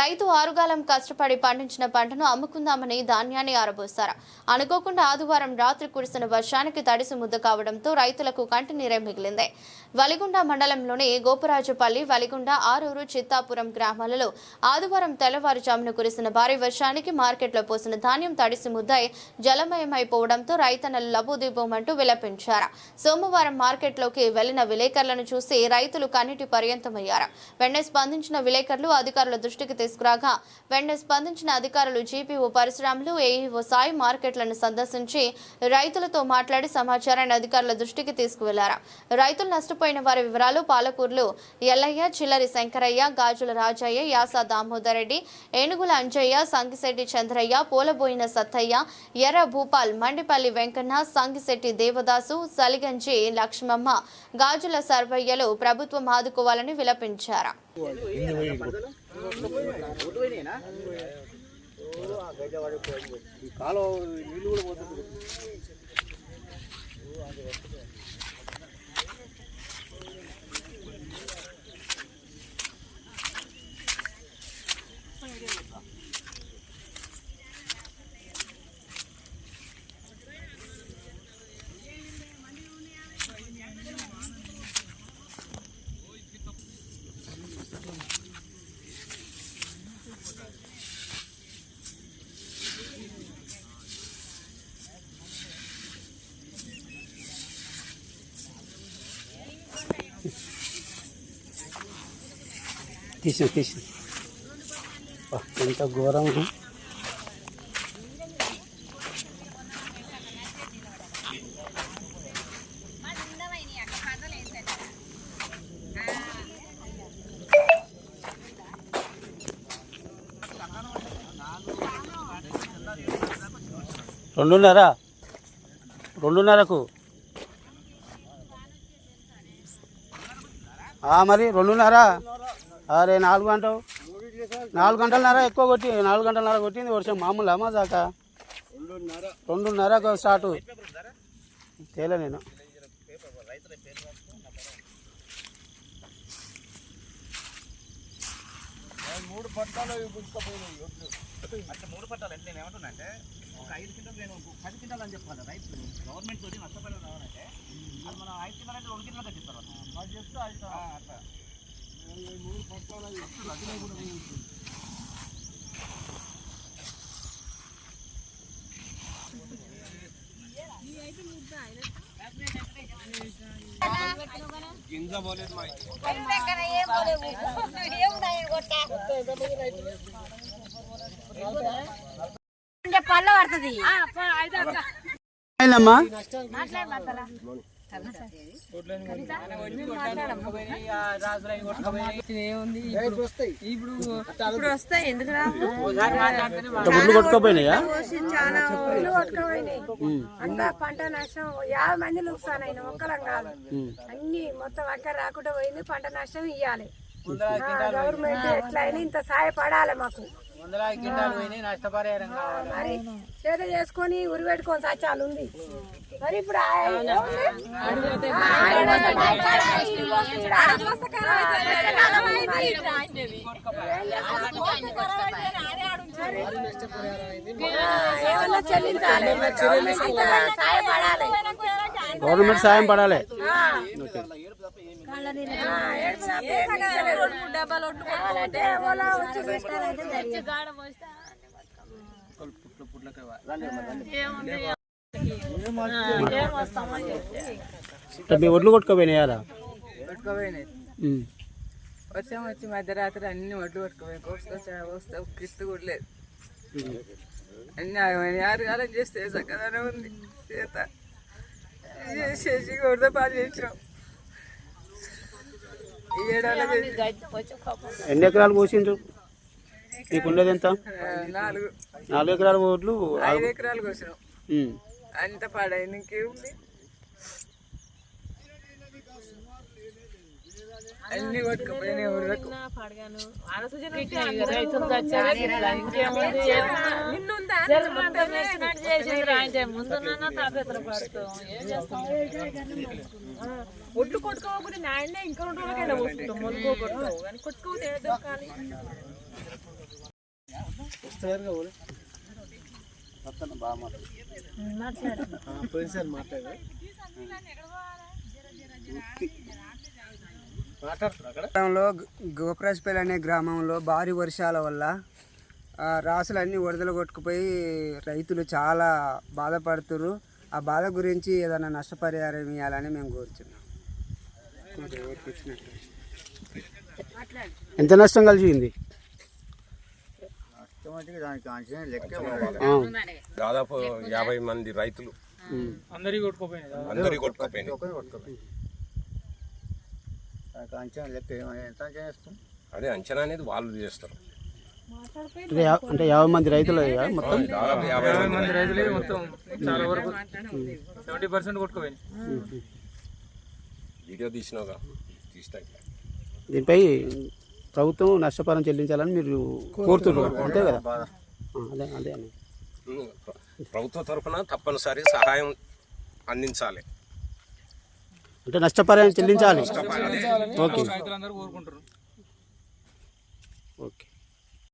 రైతు ఆరుగాలం కష్టపడి పండించిన పంటను అమ్ముకుందామని ధాన్యాన్ని ఆరబోస్తారా? అనుకోకుండా ఆదివారం రాత్రి కురిసిన వర్షానికి తడిసి ముద్ద కావడంతో రైతులకు కంటి నీరే మిగిలింది. వలిగుండ మండలంలోని గోపరాజుపల్లి వలిగుండ ఆరూరు చిత్తాపురం గ్రామాలలో ఆదివారం తెల్లవారుజామున కురిసిన భారీ వర్షానికి మార్కెట్లో పోసిన ధాన్యం తడిసి ముద్దై జలమయమైపోవడంతో రైతన్నలు లబోదిబోమంటూ విలపించారు? సోమవారం మార్కెట్లోకి వెళ్ళిన విలేకరులను చూసి రైతులు కన్నీటి పర్యంతమయ్యారు? వెంటనే స్పందించిన విలేకరులు అధికారుల దృష్టికి తీసుకురాగా వెంటనే స్పందించిన అధికారులు జీపీఓ పరిశ్రమలు ఏఈఓ సాయి మార్కెట్లను సందర్శించి రైతులతో మాట్లాడి సమాచారాన్ని అధికారుల దృష్టికి తీసుకువెళ్ళారు. రైతులు నష్టపోయిన వారి వివరాలు పాలకూరులు ఎల్లయ్య చిల్లరి శంకరయ్య గాజుల రాజయ్య యాస దామోదర్ రెడ్డి ఏనుగుల అంజయ్య సంగిశెట్టి చంద్రయ్య పూలబోయిన సత్తయ్య ఎర్ర భూపాల్ మండిపల్లి వెంకన్న సంగిశెట్టి దేవదాసు సలిగంజి లక్ష్మమ్మ గాజుల సర్వయ్యలు ప్రభుత్వం ఆదుకోవాలని విలపించారు. కాలువ నీళ్ళు కూడా పోతుంది. తీసిన తీసిన ఎంత ఘోరంగా. రెండున్నర? రెండున్నరకు. ఆ, మరి రెండున్నర? అరే నాలుగు గంటలు. నాలుగు గంటలన్నర ఎక్కువ కొట్టి నాలుగు గంటలన్నర కొట్టింది వర్షం. మామూలు అమ్మా దాకా. రెండున్నరకు స్టార్ట్. తేలే నేను. మూడు పట్టాలు మూడు పట్టాలు అంటే నేను ఒక ఐదు కింటలు నేను పది కింటాలు అని చెప్పాలి రైతు గవర్నమెంట్ తోటి నష్టపడి రావాలంటే అది మనం ఐదు కింటాలు అంటే రెండు కింటాలు కట్టిస్తారు. అది చెప్తే అట్లా మూడు పట్టాలు గింజ పోలేదు మా పళ్ళ పడుతుంది. ఇప్పుడు ఇప్పుడు వస్తాయి ఎందుకు రావు గుడ్లు కొట్టుకోపోయినాయా? పోసి చాలా ఊళ్ళు కొట్టుకుపోయినాయి అంతా పంట నష్టం యాభై మంది లుక్సానైన ఒక్కలం కాదు అన్ని మొత్తం అక్కడ రాకుండా పోయింది పంట నష్టం ఇవ్వాలి గవర్నమెంట్ ఎట్లయినా ఇంత సహాయపడాలి మాకు. మరి చేత చేసుకొని ఉరి పెట్టుకొని సచ్చాలు ఉంది. మరి ఇప్పుడు గవర్నమెంట్ సాయం పడాలి. ఎవరో వచ్చి. మీ ఒడ్లు కొట్టుకోపోయినాయారా పట్టుకోపోయినాయి ఉమ్. వర్షం వచ్చి మధ్యరాత్రి అన్ని ఒడ్లు పట్టుకోపోయి కోసుకొచ్చి వస్తే కిస్తు కూడా లేదు. అన్ని ఆగమైనాయి. ఆరు కాలం చేస్తే చక్కగానే ఉంది. చేత చేసి కొడితే పాలు చేసినాం ఎన్ని ఎకరాలు పోసిండ్రు మీకు ఉండేది ఎంత నాలుగు. నాలుగు ఎకరాల ఒడ్లు ఐదు ఎకరాలు కోసినాం. అంత ఇంకేముంది అన్ని కొట్టుకుపోయినాయి ఊళ్ళకు. ఒడ్లు కొట్టుకోకపోతే నాయనే ఇంకా రెండు రోజులకైనా పోసుకుంటాం. మొదలు కొట్టుకో. కానీ గ్రామంలో గోపరాజపల్లి అనే గ్రామంలో భారీ వర్షాల వల్ల ఆ, రాసులన్నీ వరదలు కొట్టుకుపోయి రైతులు చాలా బాధపడుతున్నారు ఆ బాధ గురించి ఏదైనా నష్టపరిహారం ఇవ్వాలని మేము కోరుచున్నాం. ఎంత నష్టం దాదాపు యాభై మంది రైతులు. అందరి కొట్టుకోపోయినాయి. అదే అంచనా అనేది వాళ్ళు చేస్తారు. అంటే యా- అంటే యాభై మంది రైతులు అయ్యా మొత్తం? దాదాపు యాభై మంది రైతులే మొత్తం చాలా వరకు. సెవెంటీ పర్సెంట్ కొట్టుకుపోయింది వీడియో తీసినావుగా. తీస్తాయి దీనిపై ప్రభుత్వం నష్టపరం చెల్లించాలని మీరు కోరుతున్నారు. అంతే కదా? అదే అదే ప్రభుత్వ తరఫున తప్పనిసరి సహాయం అందించాలి. అంటే నష్టపరిహారం చెల్లించాలి. ఓకే. ఓకే.